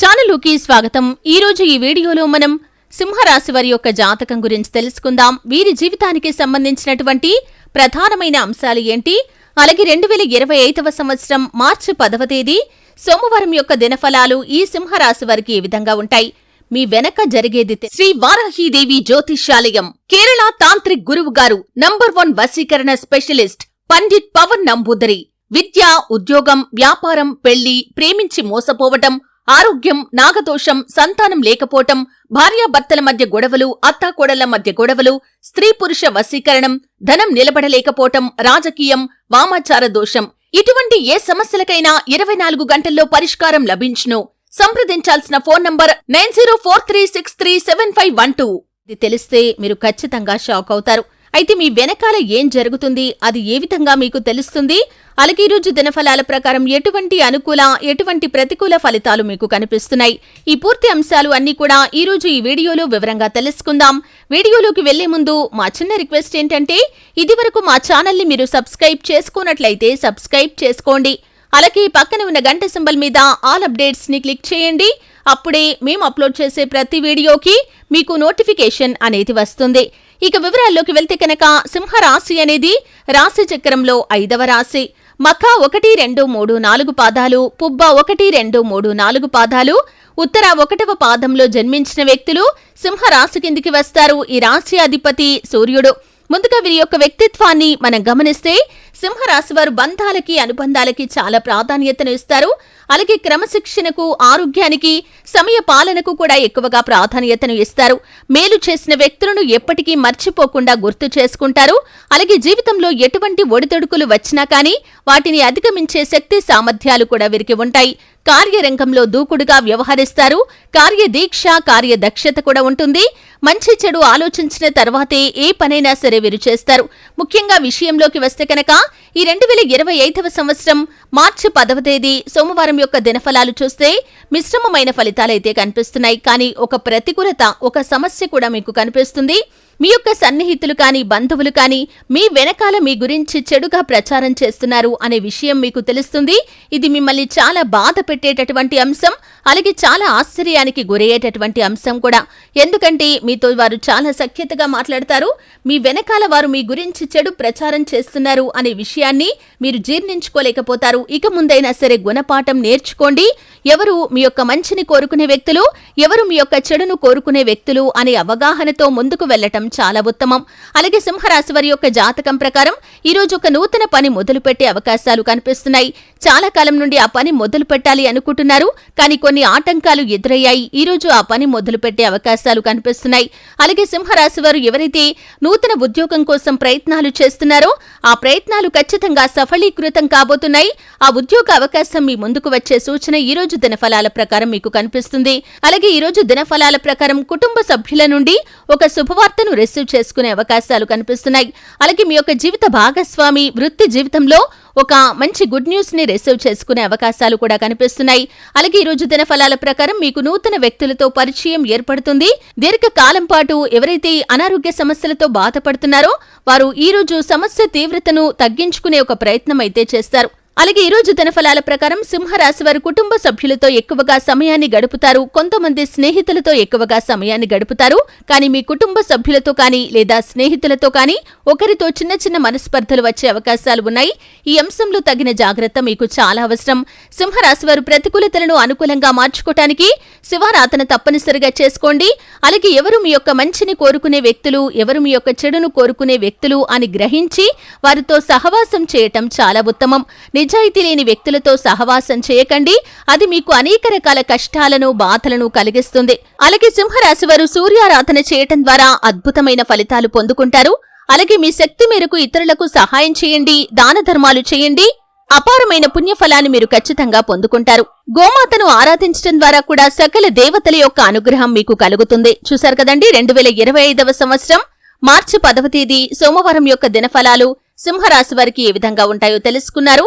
ఛానలుకి స్వాగతం. ఈరోజు ఈ వీడియోలో మనం సింహరాశి వారి యొక్క జాతకం గురించి తెలుసుకుందాం. వీరి జీవితానికి సంబంధించినటువంటి ప్రధానమైన అంశాలు ఏంటి? అలాగే రెండు వేల ఇరవై ఐదవ సంవత్సరం మార్చి పదవ తేదీ సోమవారం యొక్క దినఫలాలు ఈ సింహరాశి వారికి ఏ విధంగా ఉంటాయి? మీ వెనక జరిగేది శ్రీ వారాహీదేవి జ్యోతిష్యాలయం కేరళ తాంత్రిక్ గురువు గారు నంబర్ వన్ వశీకరణ స్పెషలిస్ట్ పండిట్ పవన్ నంబూదరి. విద్య ఉద్యోగం వ్యాపారం పెళ్ళి ప్రేమించి మోసపోవటం ఆరోగ్యం నాగదోషం సంతానం లేకపోవటం భార్యాభర్తల మధ్య గొడవలు అత్తాకోడళ్ళ మధ్య గొడవలు స్త్రీ పురుష వశీకరణం ధనం నిలబడలేకపోవటం రాజకీయం వామాచార దోషం. ఇటువంటి ఏ సమస్యలకైనా ఇరవై నాలుగు గంటల్లో పరిష్కారం లభించును. సంప్రదించాల్సిన phone number nine zero four three six three seven five one two. ఇది తెలిస్తే మీరు ఖచ్చితంగా షాక్ అవుతారు. అయితే మీ వెనకాల ఏం జరుగుతుంది? అది ఏ విధంగా మీకు తెలుస్తుంది? అలాగే ఈ రోజు దినఫలాల ప్రకారం ఎటువంటి అనుకూల ఎటువంటి ప్రతికూల ఫలితాలు మీకు కనిపిస్తున్నాయి? ఈ పూర్తి అంశాలు అన్ని కూడా ఈ రోజు ఈ వీడియోలో వివరంగా తెలుసుకుందాం. వీడియోలోకి వెళ్ళే ముందు మా చిన్న రిక్వెస్ట్ ఏంటంటే ఇదివరకు మా ఛానల్ని మీరు సబ్స్క్రైబ్ చేసుకున్నట్లయితే సబ్స్క్రైబ్ చేసుకోండి. అలాగే పక్కన ఉన్న గంట సింబల్ మీద ఆల్ అప్డేట్స్ని క్లిక్ చేయండి. అప్పుడే మేము అప్లోడ్ చేసే ప్రతి వీడియోకి మీకు నోటిఫికేషన్ అనేది వస్తుంది. ఇక వివరాల్లోకి వెళ్తే కనుక సింహరాశి అనేది రాశి చక్రంలో ఐదవ రాశి. మఖ ఒకటి రెండు మూడు నాలుగు పాదాలు పుబ్బ ఒకటి రెండు మూడు నాలుగు పాదాలు. ఉత్తర ఒకటవ పాదంలో జన్మించిన వ్యక్తులు సింహరాశి కిందికి వస్తారు. ఈ రాశి అధిపతి సూర్యుడు. ముందుగా వీరి యొక్క వ్యక్తిత్వాన్ని మనం గమనిస్తే సింహరాశి వారు బంధాలకి అనుబంధాలకి చాలా ప్రాధాన్యతను ఇస్తారు. అలాగే క్రమశిక్షణకు ఆరోగ్యానికి సమయ పాలనకు కూడా ఎక్కువగా ప్రాధాన్యతను ఇస్తారు. మేలు చేసిన వ్యక్తులను ఎప్పటికీ మర్చిపోకుండా గుర్తు చేసుకుంటారు. అలాగే జీవితంలో ఎటువంటి ఒడిదొడుకులు వచ్చినా కానీ వాటిని అధిగమించే శక్తి సామర్థ్యాలు కూడా వీరికి ఉంటాయి. కార్యరంగంలో దూకుడుగా వ్యవహరిస్తారు. కార్యదీక్ష కార్యదక్షత కూడా ఉంటుంది. మంచి చెడు ఆలోచించిన తర్వాతే ఏ పనైనా సరే వీరు చేస్తారు. ముఖ్యంగా విషయంలోకి వస్తే కనుక ఈ రెండు వేల ఇరవై ఐదవ సంవత్సరం మార్చి పదవ తేదీ సోమవారం యొక్క దినఫలాలు చూస్తే మిశ్రమమైన ఫలితాలైతే కనిపిస్తున్నాయి. కానీ ఒక ప్రతికూలత ఒక సమస్య కూడా మీకు కనిపిస్తుంది. మీ యొక్క సన్నిహితులు కానీ బంధువులు కానీ మీ వెనకాల మీ గురించి చెడుగా ప్రచారం చేస్తున్నారు అనే విషయం మీకు తెలుస్తుంది. ఇది మిమ్మల్ని చాలా బాధ పెట్టేటటువంటి అంశం అలాగే చాలా ఆశ్చర్యానికి గురయ్యేటటువంటి అంశం కూడా. ఎందుకంటే మీతో వారు చాలా సఖ్యతగా మాట్లాడతారు. మీ వెనకాల వారు మీ గురించి చెడు ప్రచారం చేస్తున్నారు అనే విషయాన్ని మీరు జీర్ణించుకోలేకపోతారు. ఇక ముందైనా సరే గుణపాఠం నేర్చుకోండి. ఎవరు మీ యొక్క మంచిని కోరుకునే వ్యక్తులు ఎవరు మీ యొక్క చెడును కోరుకునే వ్యక్తులు అనే అవగాహనతో ముందుకు వెళ్ళటం చాలా ఉత్తమం. అలాగే సింహరాశి వారి యొక్క జాతకం ప్రకారం ఈరోజు ఒక నూతన పని మొదలుపెట్టే అవకాశాలు కనిపిస్తున్నాయి. చాలా కాలం నుండి ఆ పని మొదలు పెట్టాలి అనుకుంటున్నారు కానీ కొన్ని ఆటంకాలు ఎదురయ్యాయి. ఈ రోజు ఆ పని మొదలు పెట్టే అవకాశాలు కనిపిస్తున్నాయి. అలాగే సింహరాశి వారు ఎవరైతే నూతన ఉద్యోగం కోసం ప్రయత్నాలు చేస్తున్నారో ఆ ప్రయత్నాలు ఖచ్చితంగా సఫలీకృతం కాబోతున్నాయి. ఆ ఉద్యోగ అవకాశం మీ ముందుకు వచ్చే సూచన ఈ రోజు దినఫలాల ప్రకారం మీకు కనిపిస్తుంది. అలాగే ఈ రోజు దినఫలాల ప్రకారం కుటుంబ సభ్యుల నుండి ఒక శుభవార్తను రిసీవ్ చేసుకునే అవకాశాలు కనిపిస్తున్నాయి. అలాగే మీ యొక్క జీవిత భాగం భాగస్వామి వృత్తి జీవితంలో ఒక మంచి గుడ్ న్యూస్ని రిసీవ్ చేసుకునే అవకాశాలు కూడా కనిపిస్తున్నాయి. అలాగే ఈ రోజు దినఫలాల ప్రకారం మీకు నూతన వ్యక్తులతో పరిచయం ఏర్పడుతుంది. దీర్ఘకాలం పాటు ఎవరైతే అనారోగ్య సమస్యలతో బాధపడుతున్నారో వారు ఈ రోజు సమస్య తీవ్రతను తగ్గించుకునే ఒక ప్రయత్నం అయితే చేస్తారు. అలాగే ఈ రోజు దినఫలాల ప్రకారం సింహరాశి వారు కుటుంబ సభ్యులతో ఎక్కువగా సమయాన్ని గడుపుతారు. కొంతమంది స్నేహితులతో ఎక్కువగా సమయాన్ని గడుపుతారు. కానీ మీ కుటుంబ సభ్యులతో కానీ లేదా స్నేహితులతో కానీ ఒకరితో చిన్న చిన్న మనస్పర్ధలు వచ్చే అవకాశాలు ఉన్నాయి. ఈ అంశంలో తగిన జాగ్రత్త మీకు చాలా అవసరం. సింహరాశి వారు ప్రతికూలతలను అనుకూలంగా మార్చుకోవటానికి శివారాధన తప్పనిసరిగా చేసుకోండి. అలాగే ఎవరు మీ యొక్క మంచిని కోరుకునే వ్యక్తులు ఎవరు మీ యొక్క చెడును కోరుకునే వ్యక్తులు అని గ్రహించి వారితో సహవాసం చేయటం చాలా ఉత్తమం. నిజాయితీ లేని వ్యక్తులతో సహవాసం చేయకండి. అది మీకు అనేక రకాల కష్టాలను బాధలను కలిగిస్తుంది. అలాగే సింహరాశి వారు సూర్యారాధన చేయటం ద్వారా అద్భుతమైన ఫలితాలు పొందుకుంటారు. అలాగే మీ శక్తి మేరకు ఇతరులకు సహాయం చేయండి దాన ధర్మాలు చేయండి. అపారమైన పుణ్యఫలాన్ని మీరు ఖచ్చితంగా పొందుకుంటారు. గోమాతను ఆరాధించడం ద్వారా కూడా సకల దేవతల యొక్క అనుగ్రహం మీకు కలుగుతుంది. చూశారు కదండి రెండు వేల ఇరవై ఐదవ సంవత్సరం మార్చి పదవ తేదీ సోమవారం యొక్క దినఫలాలు సింహరాశి వారికి ఏ విధంగా ఉంటాయో తెలుసుకున్నారు.